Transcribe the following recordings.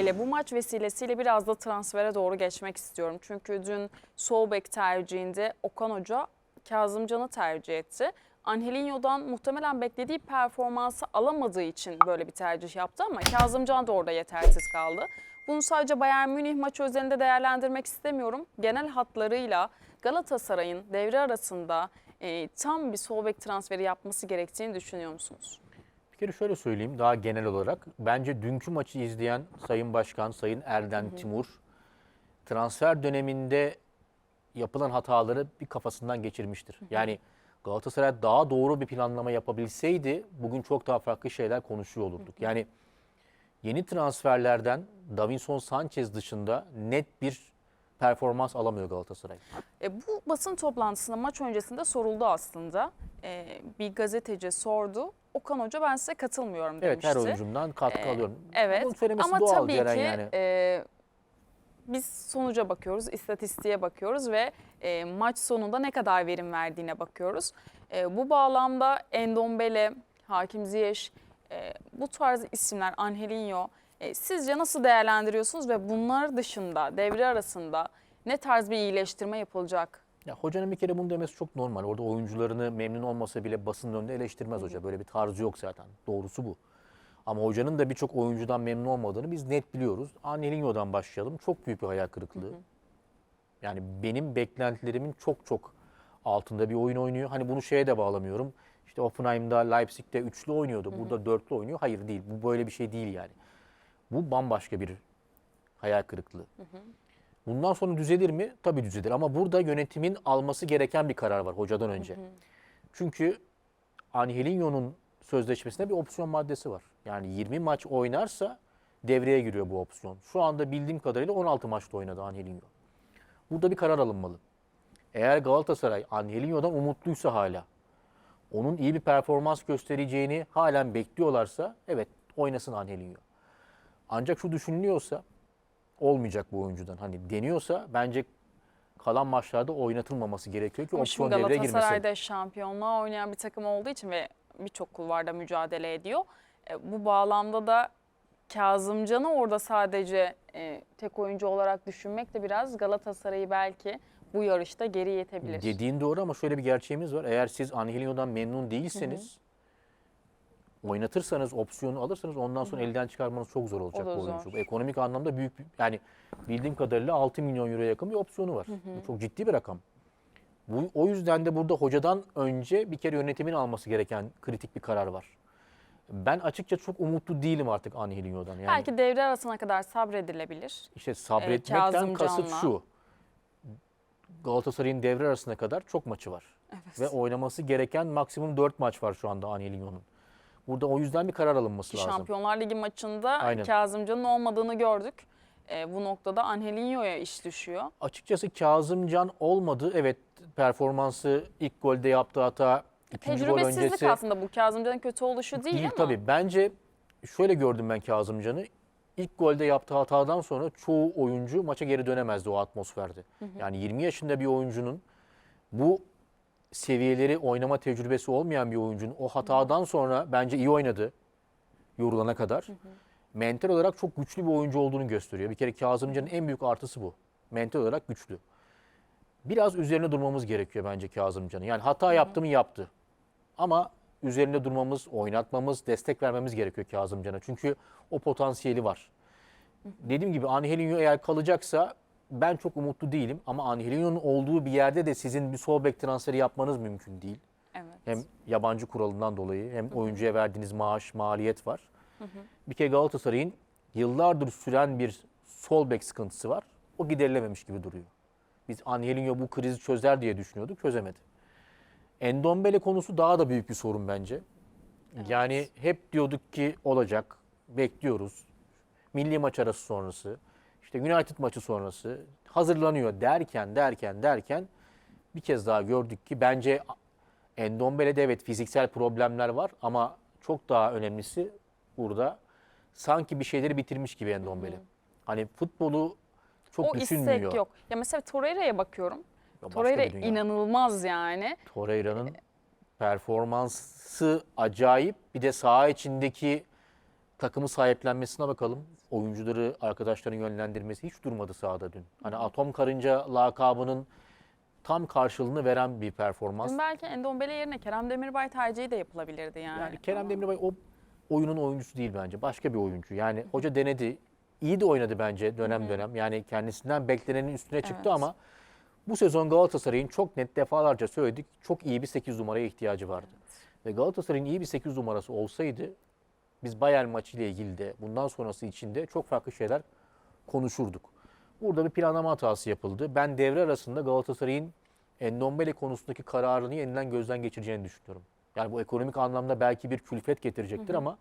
ile bu maç vesilesiyle biraz da transfere doğru geçmek istiyorum. Çünkü dün sol bek tercihinde Okan Hoca Kazımcan'ı tercih etti. Angelinho'dan muhtemelen beklediği performansı alamadığı için böyle bir tercih yaptı ama Kazımcan da orada yetersiz kaldı. Bunu sadece Bayern Münih maçı özelinde değerlendirmek istemiyorum. Genel hatlarıyla Galatasaray'ın devre arasında e, tam bir sol bek transferi yapması gerektiğini düşünüyor musunuz? Bir kere şöyle söyleyeyim daha genel olarak. Bence dünkü maçı izleyen Sayın Başkan, Sayın Erden Timur transfer döneminde yapılan hataları bir kafasından geçirmiştir. Yani Galatasaray daha doğru bir planlama yapabilseydi bugün çok daha farklı şeyler konuşuyor olurduk. Yani yeni transferlerden Davinson Sanchez dışında net bir performans alamıyor Galatasaray. E, bu basın toplantısında maç öncesinde soruldu aslında. E, bir gazeteci sordu. Okan Hoca ben size katılmıyorum Evet demişti. her oyuncumdan katkı Ee, alıyorum. Evet söylemesi ama doğal tabii Ceren ki yani. e, biz sonuca bakıyoruz, istatistiğe bakıyoruz ve e, maç sonunda ne kadar verim verdiğine bakıyoruz. E, bu bağlamda Endombele, Hakim Ziyech, e, bu tarz isimler, Angelinho e, sizce nasıl değerlendiriyorsunuz ve bunlar dışında devre arasında ne tarz bir iyileştirme yapılacak? Ya hocanın bir kere bunu demesi çok normal. Orada oyuncularını memnun olmasa bile basının önünde eleştirmez hoca. Böyle bir tarzı yok zaten. Doğrusu bu. Ama hocanın da birçok oyuncudan memnun olmadığını biz net biliyoruz. Angelinho'dan başlayalım. Çok büyük bir hayal kırıklığı. Yani benim beklentilerimin çok çok altında bir oyun oynuyor. Hani bunu şeye de bağlamıyorum. İşte Offenheim'da, Leipzig'te üçlü oynuyordu. Burada dörtlü oynuyor. Hayır değil. Bu böyle bir şey değil yani. Bu bambaşka bir hayal kırıklığı. Bundan sonra düzelir mi? Tabii düzelir ama burada yönetimin alması gereken bir karar var hocadan önce. Çünkü Angelinho'nun sözleşmesinde bir opsiyon maddesi var. Yani 20 maç oynarsa devreye giriyor bu opsiyon. Şu anda bildiğim kadarıyla 16 maçta oynadı Angelinho. Burada bir karar alınmalı. Eğer Galatasaray Angelinho'dan umutluysa hala, onun iyi bir performans göstereceğini halen bekliyorlarsa evet oynasın Angelinho. Ancak şu düşünülüyorsa olmayacak bu oyuncudan. Hani deniyorsa bence kalan maçlarda oynatılmaması gerekiyor ki Ama opsiyon devreye girmesin. Galatasaray'da şampiyonluğa oynayan bir takım olduğu için ve birçok kulvarda mücadele ediyor. E, bu bağlamda da Kazımcan'ı orada sadece e, tek oyuncu olarak düşünmek de biraz Galatasaray'ı belki bu yarışta geri yetebilir. Dediğin doğru ama şöyle bir gerçeğimiz var. Eğer siz Angelinho'dan memnun değilseniz oynatırsanız, opsiyonu alırsanız ondan sonra elden çıkarmanız çok zor olacak bu oyuncu. zor. Ekonomik anlamda büyük bir, yani bildiğim kadarıyla 6 milyon euroya yakın bir opsiyonu var. Bu çok ciddi bir rakam. Bu, o yüzden de burada hocadan önce bir kere yönetimin alması gereken kritik bir karar var. Ben açıkça çok umutlu değilim artık Angelinho'dan. Yani Belki devre arasına kadar sabredilebilir. işte sabretmekten Kazımcan'la. kasıt şu. Galatasaray'ın devre arasına kadar çok maçı var. Evet. Ve oynaması gereken maksimum 4 maç var şu anda Angelinho'nun. Burada o yüzden bir karar alınması Ki lazım. Şampiyonlar Ligi maçında Aynen. Kazımcan'ın olmadığını gördük. E, bu noktada Angelinho'ya iş düşüyor. Açıkçası Kazımcan olmadı. Evet performansı ilk golde yaptığı hata ikinci gol Tecrübesizlik öncesi aslında bu Kazımcan'ın kötü oluşu değil, değil ama. tabii. Bence şöyle gördüm ben Kazımcan'ı. İlk golde yaptığı hatadan sonra çoğu oyuncu maça geri dönemezdi o atmosferde. Yani 20 yaşında bir oyuncunun bu seviyeleri oynama tecrübesi olmayan bir oyuncunun o hatadan sonra bence iyi oynadı yorulana kadar. Mental olarak çok güçlü bir oyuncu olduğunu gösteriyor. Bir kere Kazımcan'ın en büyük artısı bu. Mental olarak güçlü. Biraz üzerine durmamız gerekiyor bence Kazımcan'ın. Yani hata yaptı mı yaptı. Ama üzerinde durmamız, oynatmamız, destek vermemiz gerekiyor Kazımcan'a. Çünkü o potansiyeli var. Dediğim gibi Angelinho eğer kalacaksa ben çok umutlu değilim. Ama Angelinho'nun olduğu bir yerde de sizin bir sol bek transferi yapmanız mümkün değil. Evet. Hem yabancı kuralından dolayı hem oyuncuya verdiğiniz maaş, maliyet var. Bir kere Galatasaray'ın yıllardır süren bir sol bek sıkıntısı var. O giderilememiş gibi duruyor. Biz Angelinho bu krizi çözer diye düşünüyorduk, çözemedi. Endombele konusu daha da büyük bir sorun bence. Yani hep diyorduk ki olacak, bekliyoruz. Milli maç arası sonrası, işte United maçı sonrası hazırlanıyor derken derken derken bir kez daha gördük ki bence Endombele'de evet fiziksel problemler var ama çok daha önemlisi burada sanki bir şeyleri bitirmiş gibi Endombele. Hani futbolu çok o düşünmüyor. istek yok. Ya mesela Torreira'ya bakıyorum. Ya Torreira inanılmaz yani. Torreira'nın performansı acayip. Bir de saha içindeki takımı sahiplenmesine bakalım. Oyuncuları, arkadaşların yönlendirmesi hiç durmadı sahada dün. Hani Atom Karınca lakabının tam karşılığını veren bir performans. Dün belki Endombele yerine Kerem Demirbay tercihi de yapılabilirdi yani. Yani Kerem Ama Demirbay o oyunun oyuncusu değil bence. Başka bir oyuncu. Yani hoca denedi. İyi de oynadı bence dönem dönem. Yani kendisinden beklenenin üstüne çıktı Evet. ama bu sezon Galatasaray'ın çok net defalarca söyledik. Çok iyi bir 8 numaraya ihtiyacı vardı. Ve Galatasaray'ın iyi bir 8 numarası olsaydı biz Bayern maçıyla ilgili de bundan sonrası için de çok farklı şeyler konuşurduk. Burada bir planlama hatası yapıldı. Ben devre arasında Galatasaray'ın Endombele konusundaki kararını yeniden gözden geçireceğini düşünüyorum. Yani bu ekonomik anlamda belki bir külfet getirecektir ama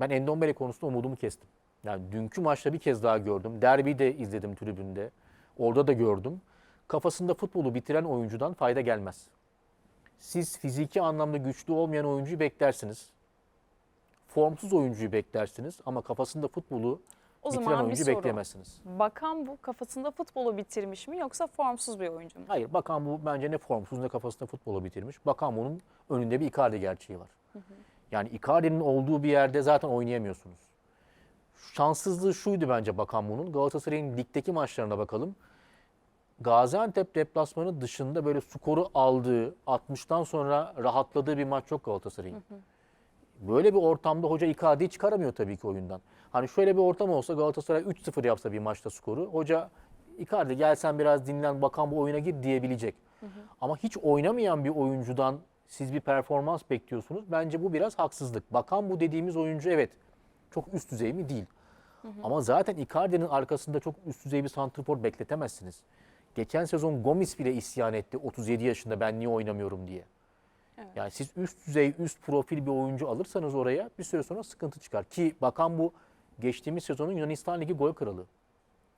ben Endombele konusunda umudumu kestim. Yani dünkü maçta bir kez daha gördüm. Derbiyi de izledim tribünde. Orada da gördüm. Kafasında futbolu bitiren oyuncudan fayda gelmez. Siz fiziki anlamda güçlü olmayan oyuncuyu beklersiniz. Formsuz oyuncuyu beklersiniz ama kafasında futbolu o bitiren zaman bir oyuncu soru. beklemezsiniz. Bakan bu kafasında futbolu bitirmiş mi yoksa formsuz bir oyuncu mu? Hayır Bakan bu bence ne formsuz ne kafasında futbolu bitirmiş. Bakan bunun önünde bir Icardi gerçeği var. Yani Icardi'nin olduğu bir yerde zaten oynayamıyorsunuz. Şanssızlığı şuydu bence Bakan bunun. Galatasaray'ın ligdeki maçlarına bakalım. Gaziantep deplasmanı dışında böyle skoru aldığı, 60'tan sonra rahatladığı bir maç yok Galatasaray'ın. Böyle bir ortamda hoca Icardi'yi çıkaramıyor tabii ki oyundan. Hani şöyle bir ortam olsa Galatasaray 3-0 yapsa bir maçta skoru. Hoca Icardi gel sen biraz dinlen bakan bu oyuna gir diyebilecek. Ama hiç oynamayan bir oyuncudan siz bir performans bekliyorsunuz. Bence bu biraz haksızlık. Bakan bu dediğimiz oyuncu evet çok üst düzey mi? Değil. Ama zaten Icardi'nin arkasında çok üst düzey bir santrfor bekletemezsiniz. Geçen sezon Gomis bile isyan etti 37 yaşında ben niye oynamıyorum diye. Yani siz üst düzey, üst profil bir oyuncu alırsanız oraya bir süre sonra sıkıntı çıkar. Ki Bakan bu geçtiğimiz sezonun Yunanistan Ligi gol kralı.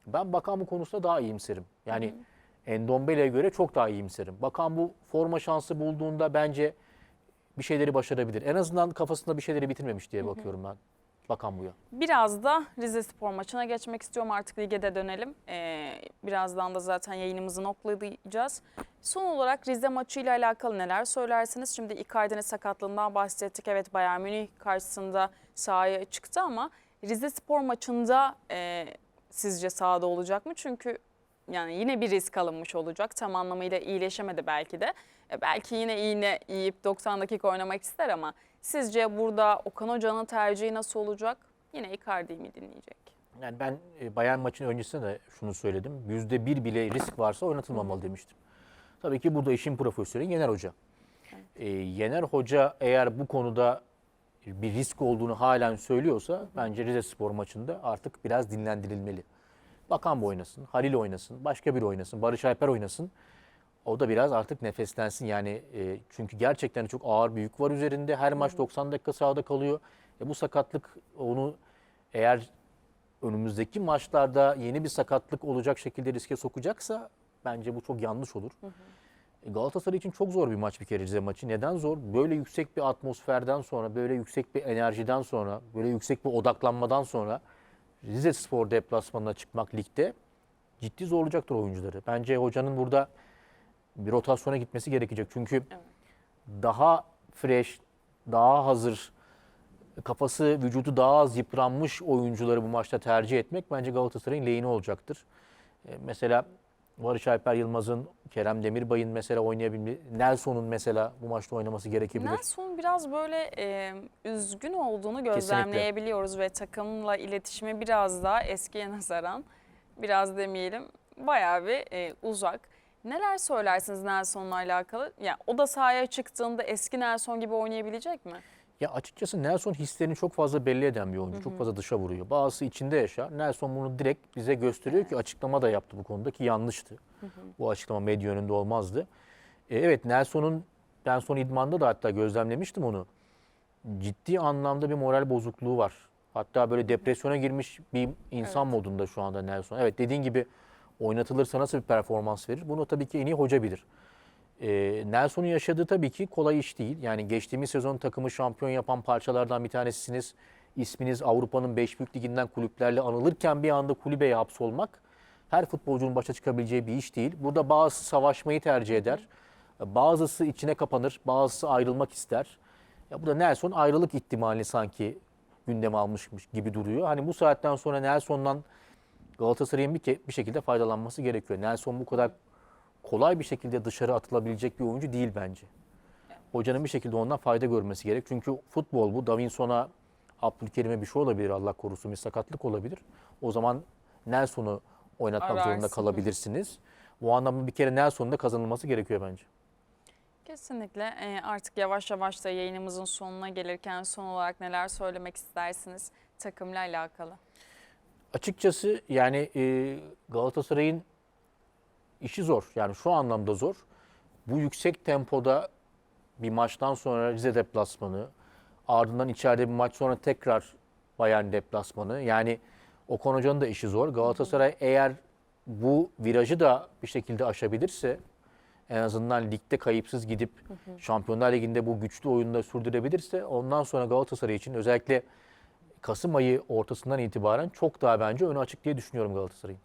Ben Bakan bu konusunda daha iyimserim. Yani Endombele'ye göre çok daha iyimserim. Bakan bu forma şansı bulduğunda bence bir şeyleri başarabilir. En azından kafasında bir şeyleri bitirmemiş diye bakıyorum ben. Bakan buya. Biraz da Rize Spor maçına geçmek istiyorum. Artık lige de dönelim. Ee, birazdan da zaten yayınımızı noktalayacağız. Son olarak Rize maçıyla alakalı neler söylersiniz? Şimdi Icardi'nin sakatlığından bahsettik. Evet Bayern Münih karşısında sahaya çıktı ama Rize Spor maçında e, sizce sahada olacak mı? Çünkü yani yine bir risk alınmış olacak. Tam anlamıyla iyileşemedi belki de. E, belki yine iğne yiyip 90 dakika oynamak ister ama sizce burada Okan Hoca'nın tercihi nasıl olacak? Yine Icardi'yi mi dinleyecek? Yani ben e, Bayern maçının öncesinde de şunu söyledim. Yüzde bir bile risk varsa oynatılmamalı demiştim. Tabii ki burada işin profesörü Yener Hoca. E, Yener Hoca eğer bu konuda bir risk olduğunu halen söylüyorsa bence Rize Spor maçında artık biraz dinlendirilmeli. Bakan bu oynasın, Halil oynasın, başka biri oynasın, Barış Alper oynasın. O da biraz artık nefeslensin yani e, çünkü gerçekten çok ağır bir yük var üzerinde. Her maç 90 dakika sahada kalıyor. E, bu sakatlık onu eğer önümüzdeki maçlarda yeni bir sakatlık olacak şekilde riske sokacaksa bence bu çok yanlış olur. E, Galatasaray için çok zor bir maç bir kere Rize maçı. Neden zor? Böyle yüksek bir atmosferden sonra, böyle yüksek bir enerjiden sonra, böyle yüksek bir odaklanmadan sonra Rize Spor deplasmanına çıkmak ligde ciddi zorlayacaktır oyuncuları. Bence hocanın burada bir rotasyona gitmesi gerekecek. Çünkü daha fresh, daha hazır, kafası, vücudu daha az yıpranmış oyuncuları bu maçta tercih etmek bence Galatasaray'ın lehine olacaktır. E, mesela Barış Alper Yılmaz'ın, Kerem Demirbay'ın mesela oynayabilmesi, Nelson'un mesela bu maçta oynaması gerekebilir. Nelson biraz böyle e, üzgün olduğunu gözlemleyebiliyoruz ve takımla iletişimi biraz daha eskiye nazaran biraz demeyelim bayağı bir e, uzak. Neler söylersiniz Nelson'la alakalı? Yani o da sahaya çıktığında eski Nelson gibi oynayabilecek mi? Ya açıkçası Nelson hislerini çok fazla belli eden bir oyuncu. Çok fazla dışa vuruyor. Bazısı içinde yaşar. Nelson bunu direkt bize gösteriyor ki açıklama da yaptı bu konuda ki yanlıştı. Bu açıklama medya önünde olmazdı. E, evet Nelson'un ben son idmanda da hatta gözlemlemiştim onu. Ciddi anlamda bir moral bozukluğu var. Hatta böyle depresyona girmiş bir insan Evet. modunda şu anda Nelson. Evet dediğin gibi oynatılırsa nasıl bir performans verir? Bunu tabii ki en iyi hoca bilir. E, Nelson'un yaşadığı tabii ki kolay iş değil. Yani geçtiğimiz sezon takımı şampiyon yapan parçalardan bir tanesisiniz. İsminiz Avrupa'nın 5 büyük liginden kulüplerle anılırken bir anda kulübeye hapsolmak her futbolcunun başa çıkabileceği bir iş değil. Burada bazısı savaşmayı tercih eder. Bazısı içine kapanır, bazısı ayrılmak ister. Ya burada Nelson ayrılık ihtimalini sanki gündeme almışmış gibi duruyor. Hani bu saatten sonra Nelson'dan Galatasaray'ın bir, ke- bir şekilde faydalanması gerekiyor. Nelson bu kadar kolay bir şekilde dışarı atılabilecek bir oyuncu değil bence. Hocanın bir şekilde ondan fayda görmesi gerek. Çünkü futbol bu. Davinson'a, Abdülkerim'e bir şey olabilir Allah korusun bir sakatlık olabilir. O zaman Nelson'u oynatmak zorunda Ararsınız. kalabilirsiniz. Bu anlamda bir kere Nelson'un da kazanılması gerekiyor bence. Kesinlikle Ee, artık yavaş yavaş da yayınımızın sonuna gelirken son olarak neler söylemek istersiniz takımla alakalı? Açıkçası yani e, Galatasaray'ın işi zor. Yani şu anlamda zor. Bu yüksek tempoda bir maçtan sonra Rize deplasmanı, ardından içeride bir maç sonra tekrar Bayern deplasmanı. Yani Okan Hoca'nın da işi zor. Galatasaray eğer bu virajı da bir şekilde aşabilirse en azından ligde kayıpsız gidip Şampiyonlar Ligi'nde bu güçlü oyunda sürdürebilirse ondan sonra Galatasaray için özellikle Kasım ayı ortasından itibaren çok daha bence önü açık diye düşünüyorum Galatasaray'ın.